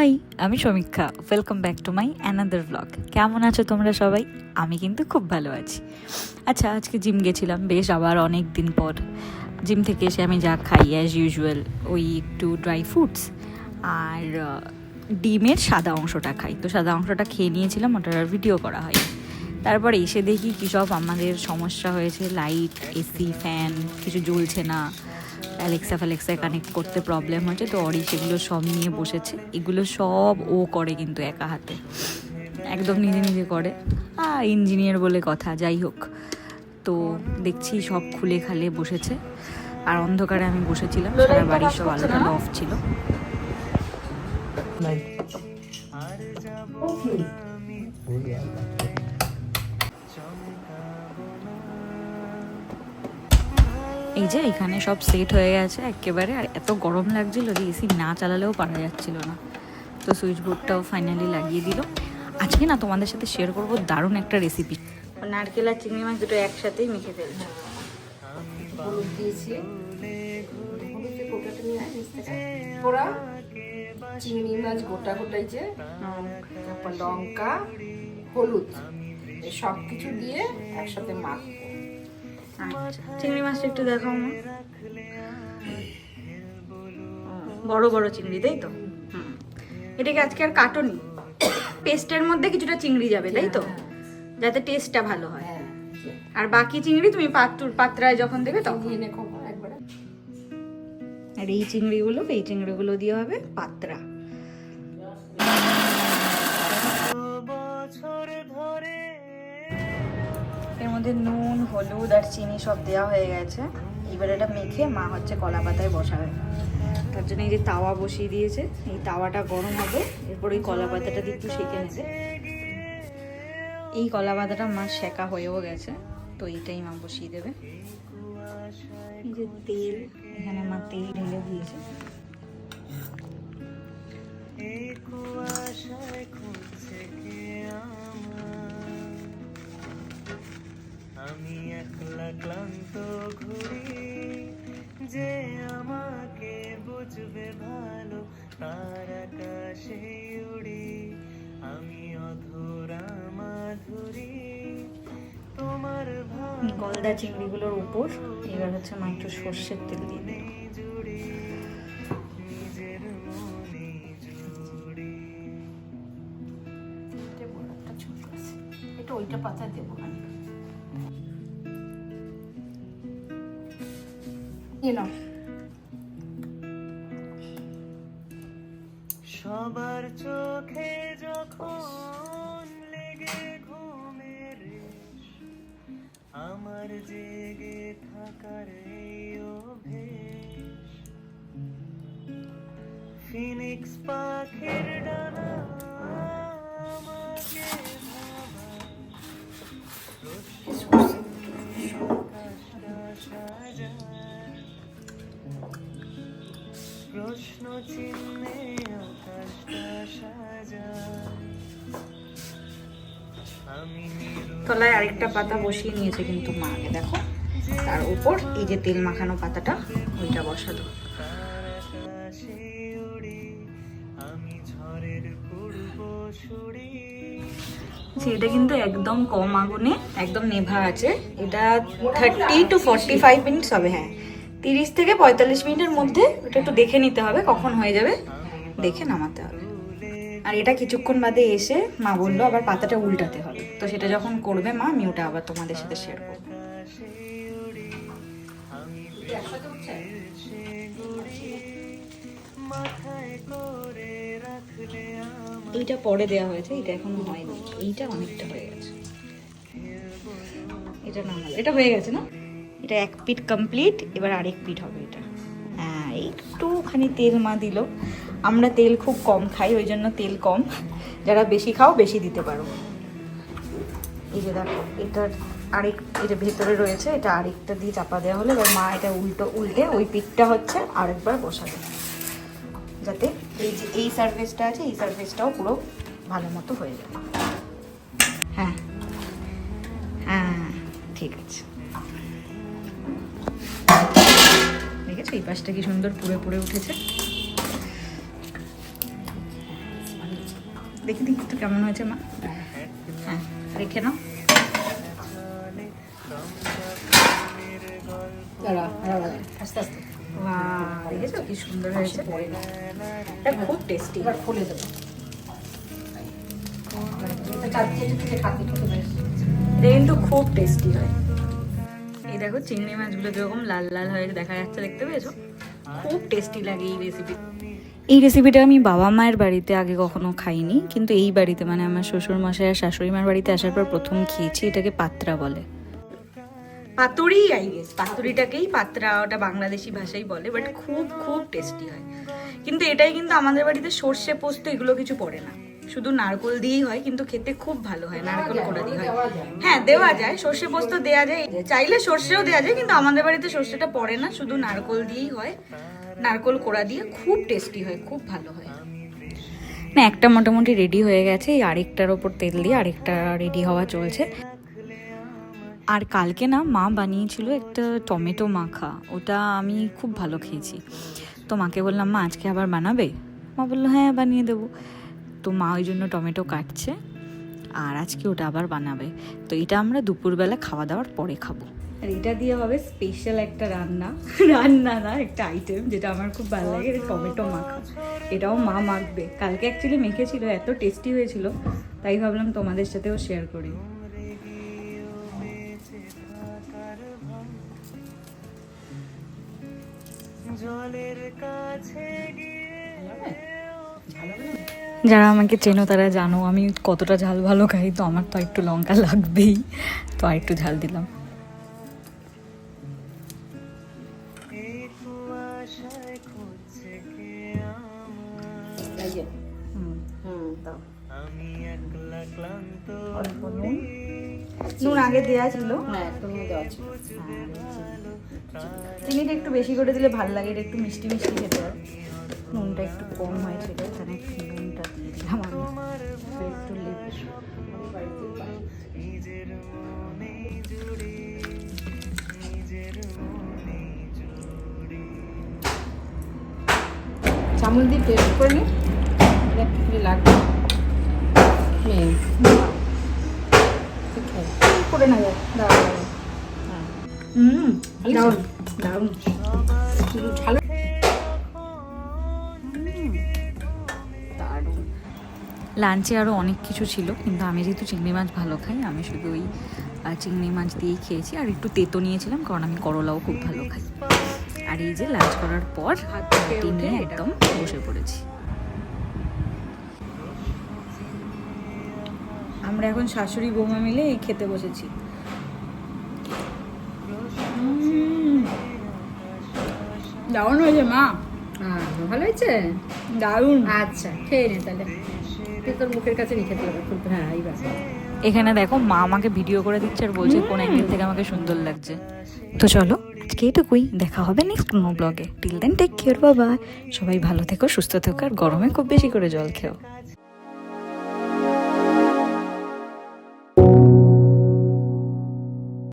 High আমি Samiksha. Welcome back to my another blog কেমন আছো তোমরা সবাই? আমি কিন্তু খুব ভালো আছি। আচ্ছা আজকে জিম গেছিলাম বেশ আবার অনেক দিন পর। জিম থেকে এসে আমি যা খাই অ্যাজ ইউজুয়াল ওই একটু ড্রাই ফ্রুটস আর ডিমের সাদা অংশটা খাই। তো সাদা অংশটা খেয়ে নিয়েছিলাম, ওটার আর ভিডিও করা হয় তারপরে এসে দেখি কী সব আমাদের সমস্যা হয়েছে লাইট এসি ফ্যান কিছু জ্বলছে না। অ্যালেক্সা ফ্যালেক্সা কানেক্ট করতে প্রবলেম হচ্ছে তো অরি সেগুলো সব নিয়ে বসেছে। এগুলো সব ও করে কিন্তু একা হাতে। একদম নিজে নিজে করে। আর ইঞ্জিনিয়ার বলে কথা যাই হোক। তো দেখছি সব খুলে খালে বসেছে। আর অন্ধকারে আমি বসেছিলাম সারা বাড়ির সব আলোটা অফ ছিল। এই যে এখানে সব সেট হয়ে গেছে একেবারে, আর এত গরম লাগছিল যে এসি না চালালেও পারা যাচ্ছিল না। তো সুইচ বোর্ডটাও ফাইনালি লাগিয়ে দিল। আজকে না তোমাদের সাথে শেয়ার করব দারুণ একটা রেসিপি নারকেল আর চিংড়ি মাছ দুটো একসাথেই মেখে ফেলছে। চিংড়ি মাছ গোটা গোটাই যে লঙ্কা, হলুদ সব কিছু দিয়ে একসাথে আচ্ছা চিংড়ি মাছটা একটু দেখাও বড় বড় চিংড়ি তাই তো। এটাকে আজকে আর কাটনি। পেস্টের মধ্যে কিছুটা চিংড়ি যাবে তাই তো? যাতে টেস্টটা ভালো হয়। হ্যাঁ আর বাকি চিংড়ি তুমি পাত্রুর পাত্রায় যখন দেবে তখন। আর এই চিংড়িগুলো এই চিংড়িগুলো দিয়ে হবে পাত্রা। মধ্যে নুন, হলুদ আর চিনি সব দেওয়া হয়ে গেছে। এবার এটা মেখে মা হচ্ছে কলা পাতায় বসাবে। তার জন্য এই যে তাওয়া বসিয়ে দিয়েছে, এই তাওয়াটা গরম হবে, এরপর ওই কলা পাতাটা দিয়ে একটু সেঁকে নেবে। এই কলা পাতাটা মা শেখা হয়েও গেছে, তো এইটাই মা বসিয়ে দেবে। এই যে তেল, এখানে মা তেল ঢেলে দিয়েছে। আমি ক্লান্ত ঘুরি যে আমাকে বুঝবে ভালো তার আকাশে উড়ি। আমি অধরা মাধুরী তোমার গলদা চিংড়িগুলোর উপর এবার হচ্ছে মা একটু সর্ষের তেল দিয়ে দিল জুড়ি নিজের মনে জুড়ি। একটা ছোট আছে। এটা ওইটা পাতা দেবো। You know, সবার চোখে যখন লেগে ঘুমের আমার জেগে থাকার ফিনিক্স পাখির ডানা প্রশ্ন চিহ্নে আকাশটা সাজায় আমি তলায় আরেকটা পাতা বসিয়ে নিয়েছে কিন্তু মা আগে দেখো। তার উপর এই যে তেল মাখানো পাতাটা ওইটা বসালো। এটা কিন্তু একদম কম আগুনে একদম নেভা আছে। এটা thirty to forty five minutes হবে হ্যাঁ। তিরিশ থেকে পঁয়তাল্লিশ মিনিটের মধ্যে ওটা একটু দেখে নিতে হবে, কখন হয়ে যাবে। দেখে নামাতে হবে। আর এটা কিছুক্ষণ বাদে এসে মা বলল, আবার পাতাটা উল্টাতে হবে। তো সেটা যখন করবে মা, আমি ওটা আবার তোমাদের সাথে শেয়ার করব। এইটা পরে দেওয়া হয়েছে এটা এখনও হয়নি। এইটা অনেকটা হয়ে গেছে। এটা নামালো। এটা হয়ে গেছে না? এটা এক পিঠ কমপ্লিট এবার আরেক পিঠ হবে এটা। হ্যাঁ একটুখানি তেল মা দিল। আমরা তেল খুব কম খাই, ওই জন্য তেল কম। যারা বেশি খাও, বেশি দিতে পারো। এই যে দেখো, এটার আরেক, এটা ভেতরে রয়েছে, এটা আরেকটা দিয়ে চাপা দেওয়া হলো। এবার মা এটা উল্টো, উল্টে ওই পিঠটা হচ্ছে আরেকবার বসাবে। যাতে এই যে, এই সার্ভিসটা আছে, এই সার্ভিসটাও পুরো ভালো মতো হয়ে যাবে হ্যাঁ হ্যাঁ। দেখেছ এই পাশটা কি সুন্দর পুড়ে পুড়ে উঠেছে। দেখি দেখি একটু কেমন হয়েছে মা। হ্যাঁ রেখে নাও। আস্তে আস্তে। দেখেছ কি সুন্দর হয়েছে? এটা খুব টেস্টি এবার খুলে দেবো। এটা এটা কিন্তু খুব টেস্টি হয়। দেখো চিংড়ি মাছগুলো যেরকম লাল লাল হয়ে দেখা যাচ্ছে, দেখতে পেয়েছ? খুব টেস্টি লাগে এই রেসিপি এই রেসিপিটা আমি বাবা মায়ের বাড়িতে আগে কখনো খাইনি, কিন্তু এই বাড়িতে মানে আমার শ্বশুর মশাই আর শাশুড়ি মার বাড়িতে আসার পর প্রথম খেয়েছি, এটাকে পাত্রা বলে। পাতুরি আই গেস পাতুরিটাকেই পাত্রা ওটা বাংলাদেশি ভাষাই বলে বাট খুব খুব টেস্টি হয়। কিন্তু এটাই কিন্তু আমাদের বাড়িতে সর্ষে পোস্ত, এগুলো কিছু পড়ে না। শুধু নারকোল দিয়েই হয় কিন্তু খেতে খুব ভালো হয় নারকোল কোড়া দিয়ে হয়। হ্যাঁ দেওয়া যায় সর্ষে পোস্ত দেওয়া যায় চাইলে সর্ষেও দেওয়া যায় কিন্তু আমাদের বাড়িতে সর্ষেটা পড়ে না শুধু নারকোল দিয়েই হয়। নারকোল কোড়া দিয়ে খুব টেস্টি হয় খুব ভালো হয়। না একটা মোটামুটি রেডি হয়ে গেছে এই আরেকটার ওপর তেল দিয়ে আরেকটা রেডি হওয়া চলছে। আর কালকে না মা বানিয়েছিল একটা টমেটো মাখা ওটা আমি খুব ভালো খেয়েছি। তো মাকে বললাম মা আজকে আবার বানাবে? মা বলল হ্যাঁ বানিয়ে দেবো। তো মা ওই জন্য টমেটো কাটছে। আর আজকে ওটা আবার বানাবে। তো এটা আমরা দুপুরবেলা খাওয়া দাওয়ার পরে খাব। আর এটা দিয়ে হবে স্পেশাল একটা রান্না। রান্না না একটা আইটেম যেটা আমার খুব ভালো লাগে টমেটো মাখা। এটাও মা মাখবে। কালকে অ্যাকচুয়ালি মেখেছিল এত টেস্টি হয়েছিল। তাই ভাবলাম তোমাদের সাথেও শেয়ার করি। জলের কাছে গিয়ে যারা আমাকে চেনো তারা জানো আমি কতটা ঝাল ভালো খাই তো আমার তো একটু লঙ্কা লাগবেই। তো আর একটু ঝাল দিলাম। নুন আগে দেওয়া ছিল। হ্যাঁ একটু দেওয়া ছিল। চিনিটা একটু বেশি করে দিলে ভালো লাগে এটা একটু মিষ্টি মিষ্টি খেতে হয়। নুনটা একটু কম হয়েছিল এখানে লেবু নিজের মনে জুড়ে নিজের মনে জুড়ে চামচ দিয়ে টেস্ট করে নি লাগবে মেয়ে। করে না দাঁড়াও। হ্যাঁ হুম দারুণ দারুণ শুধু লাঞ্চে আরও অনেক কিছু ছিল, কিন্তু আমি যেহেতু চিংড়ি মাছ ভালো খাই, আমি শুধু ওই চিংড়ি মাছ দিয়েই খেয়েছি। আর একটু তেতো নিয়েছিলাম, কারণ আমি করলাও খুব ভালো খাই। আর এই যে লাঞ্চ করার পর হাত থেকে হাঁটি উঠে নিয়ে একদম বসে পড়েছি। আমরা এখন শাশুড়ি বৌমা মিলে এই খেতে বসেছি। দারুণ হয়েছে, মা। ভালো হয়েছে? দারুণ। আচ্ছা খেয়ে নে তাহলে। তুই তোর মুখের কাছে হবে কিন্তু হ্যাঁ এইবার এখানে দেখো মা আমাকে ভিডিও করে দিচ্ছে আর বলছে কোন অ্যাঙ্গেল থেকে আমাকে সুন্দর লাগছে। তো চলো আজকে এটুকুই। দেখা হবে নেক্সট কোনো ব্লগে টিল দেন টেক কেয়ার বাবা সবাই ভালো থেকো সুস্থ থেকো আর গরমে খুব বেশি করে জল খেও।